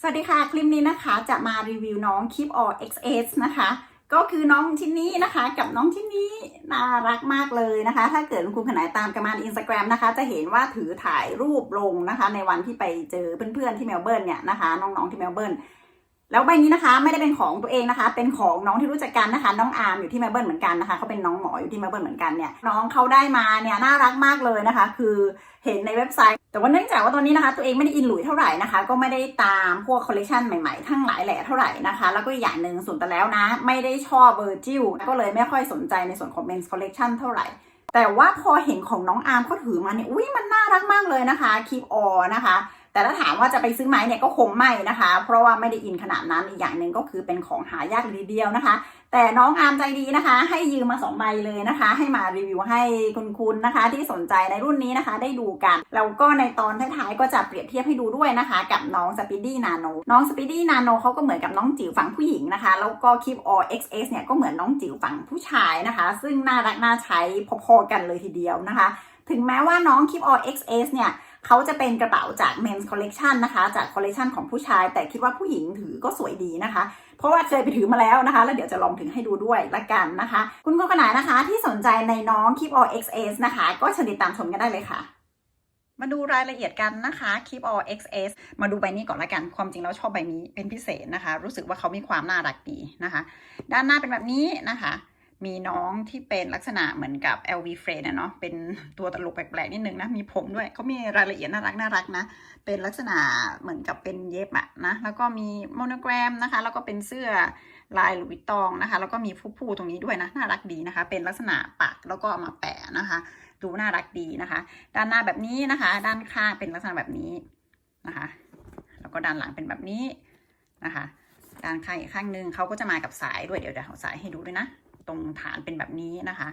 สวัสดีค่ะ คลิปนี้นะคะจะมารีวิวน้อง Keep All XS นะคะ ก็คือน้องชิ้นนี้นะคะกับน้องชิ้นนี้น่ารักมากเลยนะคะ ถ้าเกิดคุณขนายตามกันมาในอินสตาแกรมนะคะ จะเห็นว่าถือถ่ายรูปลงนะคะ ในวันที่ไปเจอเพื่อนๆที่เมลเบิร์นเนี่ยนะคะ น้องๆที่เมลเบิร์น แล้วใบนี้นะคะไม่ได้เป็นของตัวเองนะคะ เป็นของน้องที่รู้จักกันนะคะ น้องอาร์มอยู่ที่เมลเบิร์นเหมือนกันนะคะเขาเป็นน้องหมออยู่ที่เมลเบิร์นเหมือนกันเนี่ยน้องเขาได้มาเนี่ยน่ารักมากเลยนะคะ คือเห็นในเว็บไซต์ แต่ว่าเนื่องจากว่าตอนนี้นะคะ ตัวเองไม่ได้อินหลุยเท่าไหร่นะคะ ก็ไม่ได้ตามพวกคอลเลคชันใหม่ๆ ทั้งหลายแหล่เท่าไหร่นะคะ แล้วก็อีกอย่างหนึ่งส่วนแต่แล้วนะ ไม่ได้ชอบเบอร์จิลก็เลยไม่ค่อยสนใจในส่วนของ men's collection เท่าไหร่แต่ว่าพอเห็นของน้องอาร์มเขาถือมาเนี่ยอุ้ยมันน่ารักมากเลยนะคะ keep all นะคะ แต่ถ้าถามว่าจะไปซื้อไหมเนี่ยก็คงไม่นะคะ เพราะว่าไม่ได้อินขนาดนั้นอีกอย่างหนึ่งก็คือเป็นของหายากเลยทีเดียวนะคะ แต่น้องอาร์มใจดีนะคะ ให้ยืมมาสองใบเลยนะคะ ให้มารีวิวให้คุณคุณนะคะ ที่สนใจในรุ่นนี้นะคะ ได้ดูกันแล้วก็ในตอนท้ายๆก็จะเปรียบเทียบให้ดูด้วยนะคะ กับน้อง Speedy Nano น้อง Speedy Nano เขาก็เหมือนกับน้องจิ๋วฝั่งผู้หญิงนะคะ แล้วก็ Keep All XS เนี่ยก็เหมือนน้องจิ๋วฝั่งผู้ชายนะคะ ซึ่งน่ารักน่าใช้พอๆกันเลยทีเดียวนะคะ ถึงแม้ว่าน้อง Keep All XS เนี่ย เขาจะเป็นกระเป๋าจาก Men's Collection นะคะ จาก Collection ของผู้ชาย แต่คิดว่าผู้หญิงถือก็สวยดีนะคะ เพราะว่าเคยไปถือมาแล้วนะคะ แล้วเดี๋ยวจะลองถือให้ดูด้วยละกันนะคะ คุณผู้ขนายนะคะที่สนใจในน้อง Keep All XS นะคะ ก็เชิญติดตามชมกันได้เลยค่ะมาดูรายละเอียดกันนะคะ Keep All XS มาดูใบนี้ก่อนละกัน ความจริงแล้วชอบใบนี้เป็นพิเศษนะคะ รู้สึกว่าเขามีความน่ารักดีนะคะ ด้านหน้าเป็นแบบนี้นะคะ มีน้องที่เป็นลักษณะเหมือนกับ LV f r e n นะเนาะเป็นตัวตลกแปลกๆ นิดนึงนะ มีผมด้วยเขามีรายละเอียดน่ารักน่ารักนะ เป็นลักษณะเหมือนกับเป็นเย็บอะนะ แล้วก็มีโมโนแกรมนะคะ แล้วก็เป็นเสื้อลายหลุยตองนะคะ แล้วก็มีผู้ๆตรงนี้ด้วยนะ น่ารักดีนะคะ เป็นลักษณะปักแล้วก็มาแปะนะคะ ดูน่ารักดีนะคะ ด้านหน้าแบบนี้นะคะ ด้านข้างเป็นลักษณะแบบนี้นะคะ แล้วก็ด้านหลังเป็นแบบนี้นะคะ ด้านข้างอีกข้างหนึ่งเขาก็จะมากับสายด้วย เดี๋ยวเดี๋ยวเอาสายให้ดูด้วยนะ ตรงฐานเป็นแบบนี้นะคะ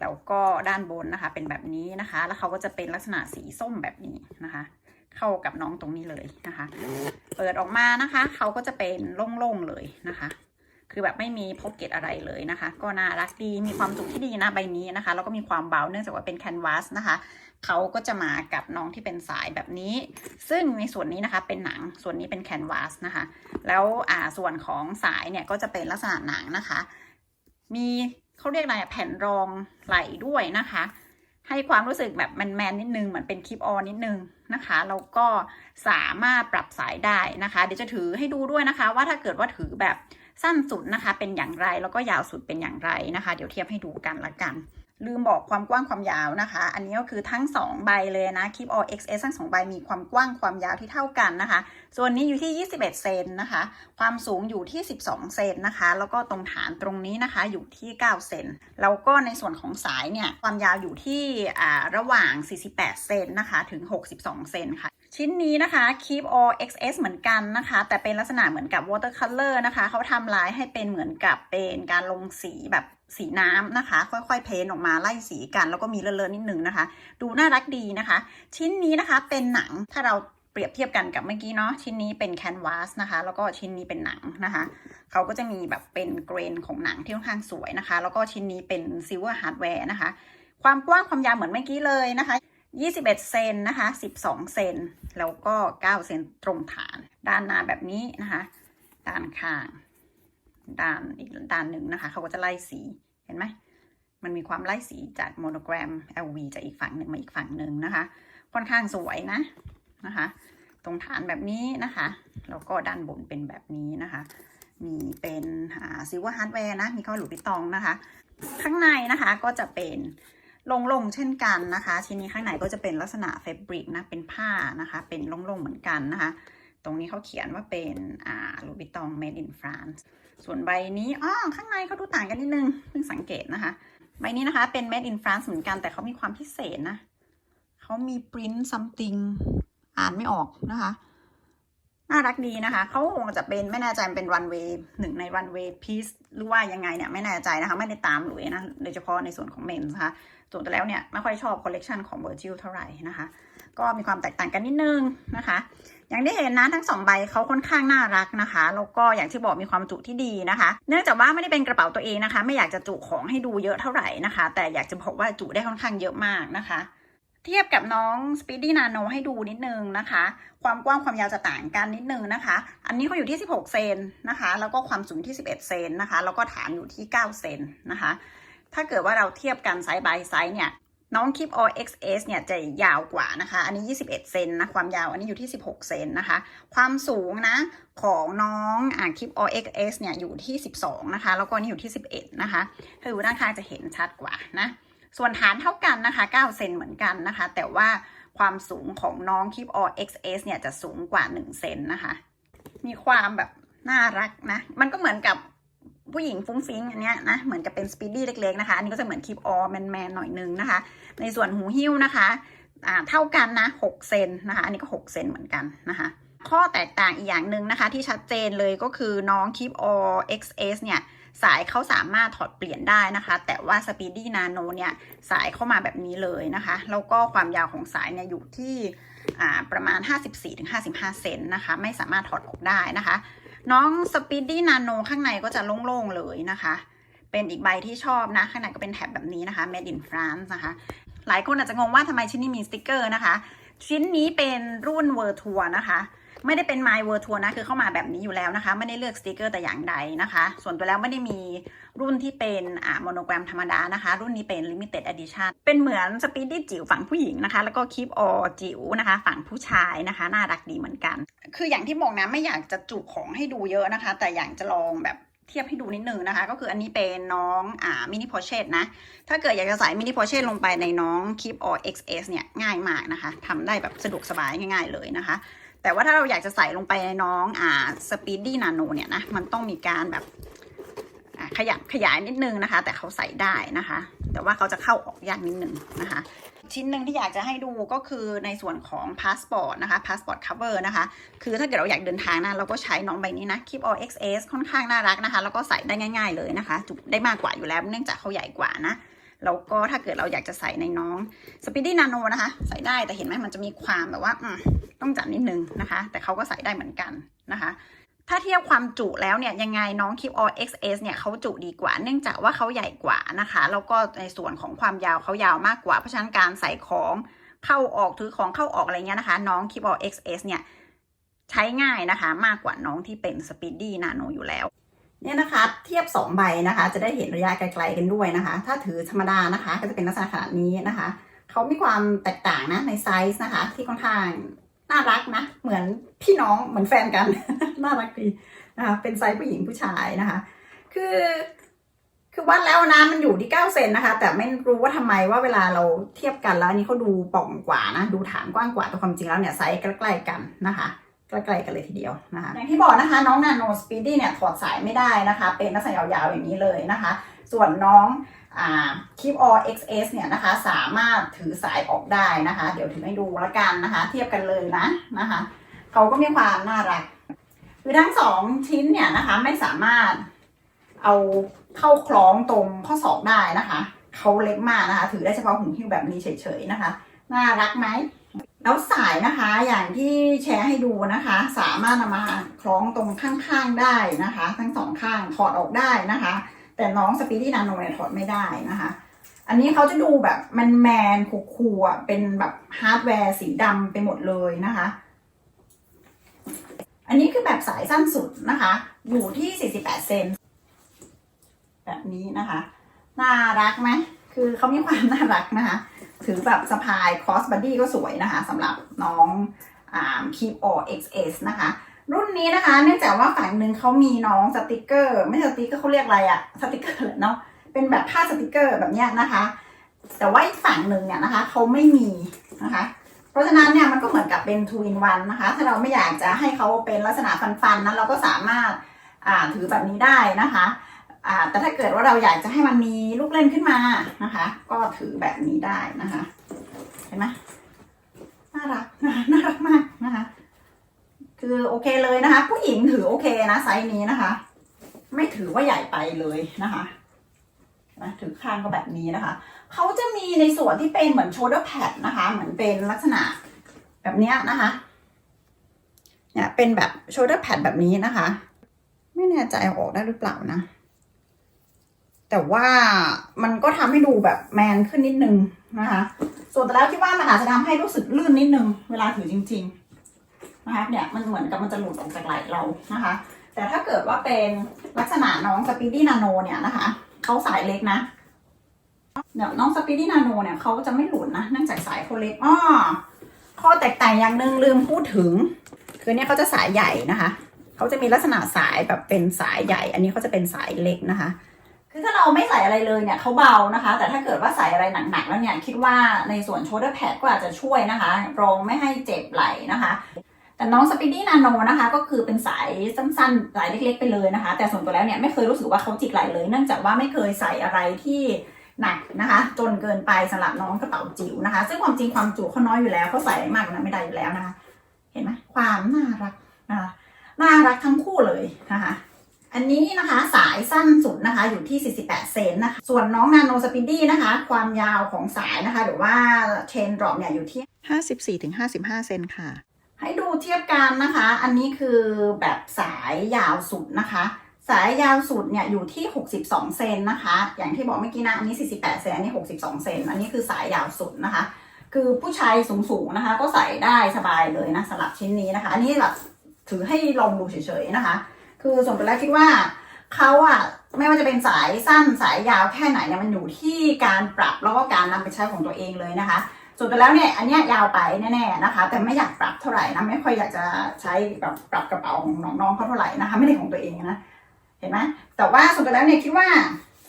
แล้วก็ด้านบนนะคะเป็นแบบนี้นะคะ แล้วเขาก็จะเป็นลักษณะสีส้มแบบนี้นะคะ เข้ากับน้องตรงนี้เลยนะคะ เปิดออกมานะคะเขาก็จะเป็นโล่งๆเลยนะคะคือแบบไม่มีพ็อกเก็ตอะไรเลยนะคะ ก็น่ารักดี มีความจุที่ดีนะใบนี้นะคะ แล้วก็มีความเบาเนื่องจากว่าเป็นแคนวาสนะคะ เขาก็จะมากับน้องที่เป็นสายแบบนี้ ซึ่งในส่วนนี้นะคะเป็นหนัง ส่วนนี้เป็นแคนวาสนะคะ แล้วอ่าส่วนของสายเนี่ยก็จะเป็นลักษณะหนังนะคะ มีเขาเรียกอะไรแผ่นรองไหลด้วยนะคะ ให้ความรู้สึกแบบแมนๆนิดนึงเหมือนเป็นคลิปออนนิดนึงนะคะแล้วก็สามารถปรับสายได้นะคะ เดี๋ยวจะถือให้ดูด้วยนะคะ ว่าถ้าเกิดว่าถือแบบสั้นสุดนะคะ เป็นอย่างไรแล้วก็ยาวสุดเป็นอย่างไรนะคะ เดี๋ยวเทียบให้ดูกันละกัน ลืมบอกความกว้างความยาวนะคะ อันนี้ก็คือทั้ง 2 ใบเลยนะ Keep All XS ทั้ง 2 ใบมีความกว้างความยาวที่เท่ากันนะคะ ส่วนนี้อยู่ที่ 21 เซนนะคะ ความสูงอยู่ที่ 12 เซนนะคะ แล้วก็ตรงฐานตรงนี้นะคะอยู่ที่ 9 เซนแล้วก็ในส่วนของสายเนี่ยความยาวอยู่ที่อ่าระหว่าง 48 เซนนะคะ ถึง 62 เซนค่ะ ชิ้นนี้นะคะ Keep All XS เหมือนกันนะคะ แต่เป็นลักษณะเหมือนกับ watercolor นะคะ เขาทำลายให้เป็นเหมือนกับเป็นการลงสีแบบสีน้ำนะคะ ค่อยๆ เพ้นออกมาไล่สีกัน แล้วก็มีเลอะๆนิดนึงนะคะ ดูน่ารักดีนะคะ ชิ้นนี้นะคะเป็นหนังถ้าเราเปรียบเทียบกันกับเมื่อกี้เนาะชิ้นนี้เป็นแคนวาสนะคะ แล้วก็ชิ้นนี้เป็นหนังนะคะเขาก็จะมีแบบเป็นเกรนของหนังที่ค่อนข้างสวยนะคะ แล้วก็ชิ้นนี้เป็นซิลเวอร์ฮาร์ดแวร์นะคะ ความกว้างความยาวเหมือนเมื่อกี้เลยนะคะ 21 เซนนะคะ 12 เซนแล้วก็ 9 เซนตรงฐาน ด้านหน้าแบบนี้นะคะ ด้านข้าง ด้านอีกด้านหนึ่งนะคะ เขาก็จะไล่สี เห็นไหม มันมีความไล่สีจากโมโนแกรม LV จากอีกฝั่งหนึ่งมาอีกฝั่งหนึ่งนะคะ ค่อนข้างสวยนะนะคะ ตรงฐานแบบนี้นะคะ แล้วก็ด้านบนเป็นแบบนี้นะคะ มีเป็นซิลเวอร์ฮาร์ดแวร์นะ มีข้อหลุดปิตองนะคะ ข้างในนะคะก็จะเป็น ลงๆเช่นกันนะคะ ชิ้นนี้ข้างในก็จะเป็นลักษณะเฟบริกนะ เป็นผ้านะคะ เป็นลงๆเหมือนกันนะคะ ตรงนี้เขาเขียนว่าเป็นอ่าลูบิตอง made in France ส่วนใบนี้อ๋อข้างในเขาดูต่างกันนิดนึงเพิ่งสังเกตนะคะ ใบนี้นะคะเป็น made in France เหมือนกันแต่เขามีความพิเศษนะเขามี print something อ่านไม่ออกนะคะ น่ารักดีนะคะเขาคงจะเป็นไม่แน่ใจเป็น runway หนึ่งใน runway piece หรือว่ายังไงเนี่ยไม่แน่ใจนะคะ ไม่ได้ตามหลุยนะโดยเฉพาะในส่วนของ men's นะคะส่วนแต่แล้วเนี่ย ไม่ค่อยชอบ collection ของ Virgil เท่าไหร่นะคะ ก็มีความแตกต่างกันนิดนึงนะคะ อย่างที่เห็นนะทั้งสองใบเขาค่อนข้างน่ารักนะคะแล้วก็อย่างที่บอกมีความจุที่ดีนะคะ เนื่องจากว่าไม่ได้เป็นกระเป๋าตัวเองนะคะ ไม่อยากจะจุของให้ดูเยอะเท่าไหร่นะคะ แต่อยากจะบอกว่าจุได้ค่อนข้างเยอะมากนะคะ เทียบกับน้อง Speedy Nano ให้ดูนิดนึงนะคะ ความกว้างความยาวจะต่างกันนิดนึงนะคะ อันนี้เขาอยู่ที่ 16 เซนนะคะ แล้วก็ความสูงที่ 11 เซนนะคะ แล้วก็ฐานอยู่ที่ 9 เซนนะคะ ถ้าเกิดว่าเราเทียบกันไซส์บายไซส์เนี่ย น้อง Keep All XS เนี่ยจะยาวกว่านะคะ อันนี้ 21 เซนนะ ความยาวอันนี้อยู่ที่ 16 เซนนะคะ ความสูงนะของน้องอ่า Keep All XS เนี่ยอยู่ที่ 12 นะคะ แล้วก็นนี้อยู่ที่ 11 นะคะถ้าดูด้านข้างจะเห็นชัดกว่านะ ส่วนฐานเท่ากันนะคะ 9 เซนเหมือนกันนะคะ แต่ว่าความสูงของน้อง Keep All XS เนี่ยจะสูงกว่า 1 เซนนะคะ มีความแบบน่ารักนะ มันก็เหมือนกับผู้หญิงฟุ้งฟิ้งอันเนี้ยนะ เหมือนกับเป็นสปีดดี้เล็กๆนะคะ อันนี้ก็จะเหมือน Keep All แมนๆหน่อยนึงนะคะ ในส่วนหูหิ้วนะคะอ่าเท่ากันนะ 6 เซนนะคะ อันนี้ก็ 6 เซนเหมือนกันนะคะ ข้อแตกต่างอีกอย่างหนึ่งนะคะ ที่ชัดเจนเลยก็คือน้อง Keep All XS เนี่ย สายเขาสามารถถอดเปลี่ยนได้นะคะ แต่ว่า Speedy Nano เนี่ยสายเข้ามาแบบนี้เลยนะคะ แล้วก็ความยาวของสายเนี่ยอยู่ที่ประมาณ 54-55 เซนนะคะ ไม่สามารถถอดออกได้นะคะ น้อง Speedy Nano ข้างในก็จะโล่งๆเลยนะคะ เป็นอีกใบที่ชอบนะ ข้างในก็เป็นแท็บแบบนี้นะคะ Made in France นะคะ หลายคนอาจจะงงว่าทำไมชิ้นนี้มีสติกเกอร์นะคะ ชิ้นนี้เป็นรุ่น World Tour นะคะ ไม่ได้เป็น My World Tour นะ คือเข้ามาแบบนี้อยู่แล้วนะคะ ไม่ได้เลือกสติกเกอร์แต่อย่างใดนะคะ ส่วนตัวแล้วไม่ได้มีรุ่นที่เป็นอ่าโมโนแกรมธรรมดานะคะ รุ่นนี้เป็น Limited Edition เป็นเหมือนสปีดดี้จิ๋วฝั่งผู้หญิงนะคะ แล้วก็คีปออจิ๋วนะคะ ฝั่งผู้ชายนะคะ น่ารักดีเหมือนกัน คืออย่างที่บอกนะไม่อยากจะจุของให้ดูเยอะนะคะ แต่อยากจะลองแบบเทียบให้ดูนิดนึงนะคะ ก็คืออันนี้เป็นน้องอ่ามินิพอเชตนะ ถ้าเกิดอยากจะใส่มินิพอเชตลงไปในน้อง Keep All XS เนี่ยง่ายมากนะคะทำได้แบบสะดวกสบายง่าย ๆเลยนะคะ แต่ว่าถ้าเราอยากจะใส่ลงไปในน้องอ่า Speedy Nano เนี่ยนะมันต้องมีการแบบขยับขยายนิดนึงนะคะ แต่เขาใส่ได้นะคะ แต่ว่าเขาจะเข้าออกยากนิดนึงนะคะ ชิ้นหนึ่งที่อยากจะให้ดูก็คือในส่วนของพาสปอร์ตนะคะพาสปอร์ต cover นะคะ คือถ้าเกิดเราอยากเดินทางนะเราก็ใช้น้องใบนี้นะ Keep All XS ค่อนข้างน่ารักนะคะ แล้วก็ใส่ได้ง่าย ๆเลยนะคะ จุได้มากกว่าอยู่แล้วเนื่องจากเขาใหญ่กว่านะ แล้วก็ถ้าเกิดเราอยากจะใส่ในน้อง Speedy Nano นะคะ ใส่ได้แต่เห็นไหมมันจะมีความแบบว่าต้องจัดนิดนึงนะคะ แต่เขาก็ใส่ได้เหมือนกันนะคะถ้าเทียบความจุแล้วเนี่ยยังไงน้อง Keep All XS เนี่ยเขาจุดีกว่า เนื่องจากว่าเขาใหญ่กว่านะคะแล้วก็ในส่วนของความยาวเขายาวมากกว่า เพราะฉะนั้นการใส่ของเข้าออกถือของเข้าออกอะไรเงี้ยนะคะ น้อง Keep All XS เนี่ยใช้ง่ายนะคะ มากกว่าน้องที่เป็น Speedy Nano อยู่แล้ว เนี่ยนะคะเทียบ 2 ใบนะคะ จะได้เห็นระยะไกลๆกันด้วยนะคะ ถ้าถือธรรมดานะคะ ก็จะเป็นลักษณะขนาดนี้นะคะเขามีความแตกต่างนะในไซส์นะคะ ที่ค่อนข้างน่ารักนะเหมือนพี่น้องเหมือนแฟนกัน น่ารักดีนะคะเป็นไซส์ผู้หญิงผู้ชายนะคะ คือคือวัดแล้วนะมันอยู่ที่เก้าเซนนะคะ แต่ไม่รู้ว่าทำไมว่าเวลาเราเทียบกันแล้วอันนี้เขาดูป่องกว่านะ ดูฐานกว้างกว่าแต่ความจริงแล้วเนี่ยไซส์ใกล้ๆกันนะคะ ใกล้ๆกันเลยทีเดียวนะคะอย่างที่บอกนะคะ น้องนาโนสปีดี้เนี่ยถอดสายไม่ได้นะคะ เป็นลักษณะยาวๆอย่างนี้เลยนะคะ ส่วนน้องอ่า Keep All XS เนี่ยนะคะ สามารถถือสายออกได้นะคะ เดี๋ยวถือให้ดูละกันนะคะ เทียบกันเลยนะนะคะเขาก็มีความน่ารักคือทั้งสองชิ้นเนี่ยนะคะไม่สามารถเอาเข้าคล้องตรงข้อศอกได้นะคะเขาเล็กมากนะคะ ถือได้เฉพาะหูหิ้วแบบนี้เฉยๆนะคะ น่ารักไหม แล้วสายนะคะอย่างที่แชร์ให้ดูนะคะ สามารถนำมาคล้องตรงข้างๆได้นะคะ ทั้งสองข้างถอดออกได้นะคะ แต่น้องสปีดี้นาโนเนี่ยถอดไม่ได้นะคะ อันนี้เขาจะดูแบบแมนแมนๆคูลๆอะเป็นแบบฮาร์ดแวร์สีดำไปหมดเลยนะคะ อันนี้คือแบบสายสั้นสุดนะคะ อยู่ที่ 48 เซนแบบนี้นะคะ น่ารักไหมคือเขามีความน่ารักนะคะ ถือแบบสะพาย cross body ก็สวยนะคะสำหรับน้องอ่า Keep All XS นะคะ รุ่นนี้นะคะ เนื่องจากว่าฝั่งหนึ่งเขามีน้องสติกเกอร์ ไม่สติกเกอร์เขาเรียกอะไรอะสติกเกอร์เหรอเนาะเป็นแบบผ้าสติกเกอร์แบบเนี้ยนะคะ แต่ว่าอีกฝั่งหนึ่งเนี่ยนะคะเขาไม่มีนะคะเพราะฉะนั้นเนี่ยมันก็เหมือนกับเป็น two in one นะคะ ถ้าเราไม่อยากจะให้เขาเป็นลักษณะฟันๆนั้นเราก็สามารถถือแบบนี้ได้นะคะ แต่ถ้าเกิดว่าเราอยากจะให้มันมีลูกเล่นขึ้นมานะคะ ก็ถือแบบนี้ได้นะคะ เห็นไหมน่ารักนะคะน่ารักมากนะคะ คือโอเคเลยนะคะ ผู้หญิงถือโอเคนะไซส์นี้นะคะ ไม่ถือว่าใหญ่ไปเลยนะคะนะถือข้างก็แบบนี้นะคะ เขาจะมีในส่วนที่เป็นเหมือนโช l d e r pad นะคะ เหมือนเป็นลักษณะแบบนี้นะคะ เนี่ยเป็นแบบโช l d e r pad แบบนี้นะคะ ไม่แน่ใจออกได้หรือเปล่านะ แต่ว่ามันก็ทำให้ดูแบบแมนขึ้นนิดนึงนะคะ ส่วนแตัวแล้วคิดว่ามันอาจจะทำให้รู้สึกลื่นนิดนึง เวลาถือจริง ๆ นะคะเนี่ยมันเหมือนกับมันจะหลุดออกจากไหล่เรานะคะ แต่ถ้าเกิดว่าเป็นลักษณะน้องสปีดี้นาโนเนี่ยนะคะเขาสายเล็กนะเดี๋ยวน้องสปีดี้นาโนเนี่ยเขาจะไม่หลุดนะเนื่องจากสายเขาเล็กอ้อข้อแตกต่างอย่างหนึ่งลืมพูดถึง คือเนี่ยเขาจะสายใหญ่นะคะเขาจะมีลักษณะสายแบบเป็นสายใหญ่ อันนี้เขาจะเป็นสายเล็กนะคะ คือถ้าเราไม่ใส่อะไรเลยเนี่ยเขาเบานะคะ แต่ถ้าเกิดว่าใส่อะไรหนักๆแล้วเนี่ยคิดว่าในส่วน shoulder pad ก็อาจจะช่วยนะคะ รองไม่ให้เจ็บไหล่นะคะ แต่น้องสปีดี้นาโนนะคะ ก็คือเป็นสายสั้นๆสายเล็ก ๆ ไปเลยนะคะ แต่ส่วนตัวแล้วเนี่ยไม่เคยรู้สึกว่าเขาจิกไหลเลย เนื่องจากว่าไม่เคยใส่อะไรที่หนักนะคะ จนเกินไปสำหรับน้องกระเป๋าจิ๋วนะคะ ซึ่งความจริงความจุเขาน้อยอยู่แล้วเขาใส่มากกว่านั้นไม่ได้อยู่แล้วนะคะ เห็นไหมความน่ารักนะคะน่ารักทั้งคู่เลยนะคะ อันนี้นะคะสายสั้นสุดนะคะอยู่ที่ 48 เซนนะคะ ส่วนน้องนาโนสปีดี้นะคะ ความยาวของสายนะคะ หรือว่าเชนดรอปเนี่ยอยู่ที่ 54-55 เซนค่ะ ให้ดูเทียบกันนะคะ อันนี้คือแบบสายยาวสุดนะคะ สายยาวสุดเนี่ยอยู่ที่ 62 เซนนะคะ อย่างที่บอกเมื่อกี้นะอันนี้ 48 เซนอันนี้ 62 เซนอันนี้คือสายยาวสุดนะคะ คือผู้ชายสูงๆนะคะ ก็ใส่ได้สบายเลยนะสำหรับชิ้นนี้นะคะ อันนี้แบบถือให้ลองดูเฉยๆนะคะ คือส่วนตัวแล้วคิดว่าเขาอะไม่ว่าจะเป็นสายสั้นสายยาวแค่ไหนเนี่ยมันอยู่ที่การปรับแล้วก็การนำไปใช้ของตัวเองเลยนะคะส่วนตัวแล้วเนี่ยอันนี้ยาวไปแน่ๆนะคะ แต่ไม่อยากปรับเท่าไหร่นะไม่ค่อยอยากจะใช้แบบปรับกระเป๋าของน้องๆเขาเท่าไหร่นะคะ ไม่ได้ของตัวเองนะเห็นไหมแต่ว่าส่วนตัวแล้วเนี่ยคิดว่า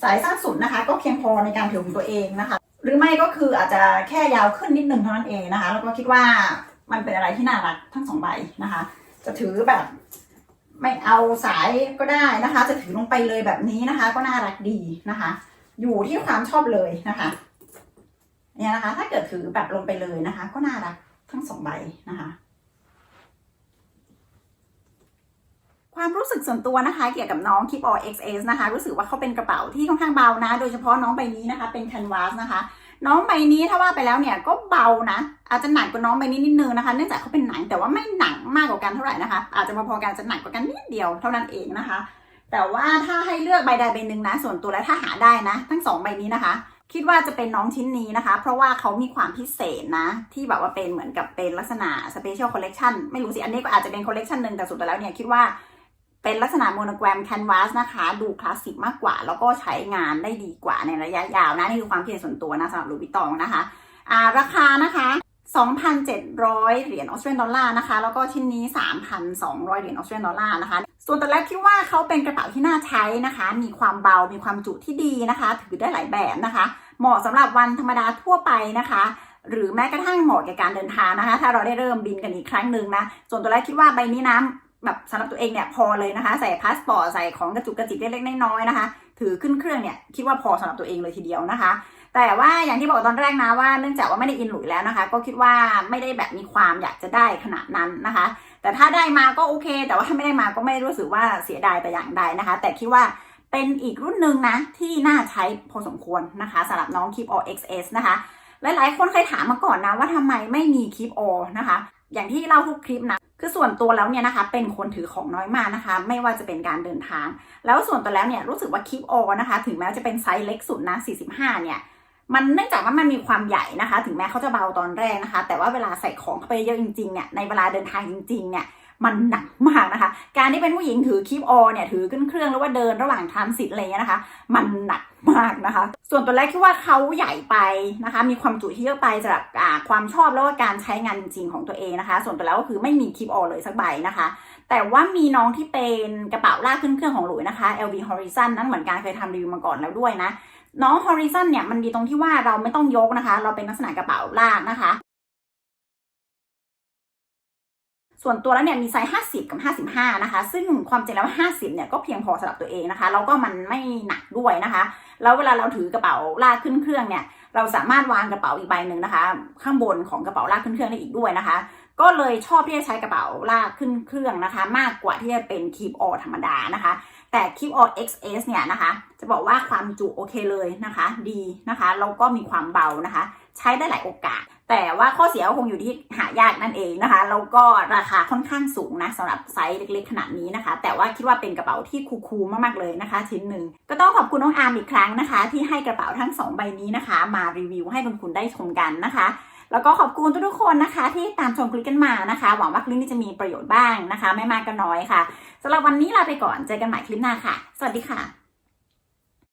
สายสั้นสุดนะคะ ก็เพียงพอในการถือของตัวเองนะคะ หรือไม่ก็คืออาจจะแค่ยาวขึ้นนิดนึงเท่านั้นเองนะคะ แล้วก็คิดว่ามันเป็นอะไรที่น่ารักทั้งสองใบนะคะ จะถือแบบ ไม่เอาสายก็ได้นะคะ จะถือลงไปเลยแบบนี้นะคะ ก็น่ารักดีนะคะ อยู่ที่ความชอบเลยนะคะเนี่ยนะคะ ถ้าเกิดถือแบบลงไปเลยนะคะ ก็น่ารักทั้งสองใบนะคะความรู้สึกส่วนตัวนะคะ เกี่ยวกับน้อง Keep All XS นะคะ รู้สึกว่าเขาเป็นกระเป๋าที่ค่อนข้างเบานะ โดยเฉพาะน้องใบนี้นะคะ เป็น Canvas นะคะ น้องใบนี้ถ้าว่าไปแล้วเนี่ยก็เบานะ อาจจะหนักกว่าน้องใบนี้นิดนึงนะคะ เนื่องจากเขาเป็นหนังแต่ว่าไม่หนักมากกว่ากันเท่าไหร่นะคะ อาจจะพอๆกันจะหนักกว่ากันนิดเดียวเท่านั้นเองนะคะ แต่ว่าถ้าให้เลือกใบใดใบหนึ่งนะ ส่วนตัวแล้วถ้าหาได้นะ ทั้งสองใบนี้นะคะ คิดว่าจะเป็นน้องชิ้นนี้นะคะ เพราะว่าเขามีความพิเศษนะ ที่แบบว่าเป็นเหมือนกับเป็นลักษณะ special collection ไม่รู้สิอันนี้ก็อาจจะเป็น collection หนึ่งแต่สุดแล้วเนี่ยคิดว่า เป็นลักษณะโมโนแกรมแคนวาสนะคะ ดูคลาสสิกมากกว่า แล้วก็ใช้งานได้ดีกว่าในระยะยาวนะ นี่คือความคิดเห็นส่วนตัวนะสำหรับลูบิตองนะคะอ่าราคานะคะ2,700 เหรียญออสเตรเลียนดอลลาร์นะคะ แล้วก็ชิ้นนี้ 3,200 เหรียญออสเตรเลียนดอลลาร์นะคะ ส่วนตัวแรกคิดว่าเขาเป็นกระเป๋าที่น่าใช้นะคะ มีความเบา มีความจุที่ดีนะคะ ถือได้หลายแบบนะคะ เหมาะสำหรับวันธรรมดาทั่วไปนะคะ หรือแม้กระทั่งเหมาะแก่การเดินทางนะคะ ถ้าเราได้เริ่มบินกันอีกครั้งหนึ่งนะ ส่วนตัวแรกคิดว่าใบนี้นะ แบบสำหรับตัวเองเนี่ยพอเลยนะคะ ใส่พาสปอร์ตใส่ของกระจุกกระจิกเล็กๆน้อยๆนะคะ ถือขึ้นเครื่องเนี่ยคิดว่าพอสำหรับตัวเองเลยทีเดียวนะคะ แต่ว่าอย่างที่บอกตอนแรกนะว่าเนื่องจากว่าไม่ได้อินหลุยแล้วนะคะ ก็คิดว่าไม่ได้แบบมีความอยากจะได้ขนาดนั้นนะคะ แต่ถ้าได้มาก็โอเค แต่ว่าถ้าไม่ได้มาก็ไม่รู้สึกว่าเสียดายแต่อย่างใดนะคะ แต่คิดว่าเป็นอีกรุ่นหนึ่งนะที่น่าใช้พอสมควรนะคะสำหรับน้อง Keep All XS นะคะหลายๆ คนเคยถามมาก่อนนะว่าทำไมไม่มี Keep All นะคะ อย่างที่เล่าทุกคลิปนะคือส่วนตัวแล้วเนี่ยนะคะ เป็นคนถือของน้อยมากนะคะ ไม่ว่าจะเป็นการเดินทาง แล้วส่วนตัวแล้วเนี่ยรู้สึกว่าคลิปโอนะคะ ถึงแม้จะเป็นไซส์เล็กสุดนะ45 เนี่ยมันเนื่องจากว่ามันมีความใหญ่นะคะ ถึงแม้เขาจะเบาตอนแรกนะคะ แต่ว่าเวลาใส่ของเข้าไปเยอะจริงๆเนี่ยในเวลาเดินทางจริงๆเนี่ย มันหนักมากนะคะ การที่เป็นผู้หญิงถือคีบออเนี่ยถือขึ้นเครื่องหรือว่าเดินระหว่างทานสิตอะไรเงี้ยนะคะ มันหนักมากนะคะ ส่วนตัวแรกคิดว่าเขาใหญ่ไปนะคะ มีความจุที่เยอะไปสำหรับความชอบแล้วก็การใช้งานจริงของตัวเองนะคะ ส่วนตัวแล้วก็คือไม่มีคีบออเลยสักใบนะคะ แต่ว่ามีน้องที่เป็นกระเป๋าลากขึ้นเครื่องของหลุยนะคะ LV Horizon นั่นเหมือนกันเคยทำรีวิวมาก่อนแล้วด้วยนะน้อง Horizon เนี่ยมันดีตรงที่ว่าเราไม่ต้องยกนะคะ เราเป็นลักษณะกระเป๋าลากนะคะ ส่วนตัวแล้วเนี่ยมีไซส์ 50 กับ 55 นะคะ ซึ่งความจริงแล้ว 50 เนี่ยก็เพียงพอสำหรับตัวเองนะคะ แล้วก็มันไม่หนักด้วยนะคะ แล้วเวลาเราถือกระเป๋าลากขึ้นเครื่องเนี่ย เราสามารถวางกระเป๋าอีกใบหนึ่งนะคะ ข้างบนของกระเป๋าลากขึ้นเครื่องได้อีกด้วยนะคะ ก็เลยชอบที่จะใช้กระเป๋าลากขึ้นเครื่องนะคะ มากกว่าที่จะเป็นคีบออธรรมดานะคะ แต่ Keep All XS เนี่ยนะคะ จะบอกว่าความจุโอเคเลยนะคะ ดีนะคะ แล้วก็มีความเบานะคะ ใช้ได้หลายโอกาส แต่ว่าข้อเสียก็คงอยู่ที่หายากนั่นเองนะคะแล้วก็ราคาค่อนข้างสูงนะสำหรับไซส์เล็กๆขนาดนี้นะคะ แต่ว่าคิดว่าเป็นกระเป๋าที่คูลๆมากๆเลยนะคะ ชิ้นหนึ่งก็ต้องขอบคุณน้องอาร์มอีกครั้งนะคะ ที่ให้กระเป๋าทั้งสองใบนี้นะคะ มารีวิวให้คุณๆได้ชมกันนะคะแล้วก็ขอบคุณทุกๆคนนะคะ ที่ตามชมคลิปกันมานะคะ หวังว่าคลิปนี้จะมีประโยชน์บ้างนะคะ ไม่มากก็น้อยค่ะสำหรับวันนี้ลาไปก่อนเจอกันใหม่คลิปหน้าค่ะ สวัสดีค่ะ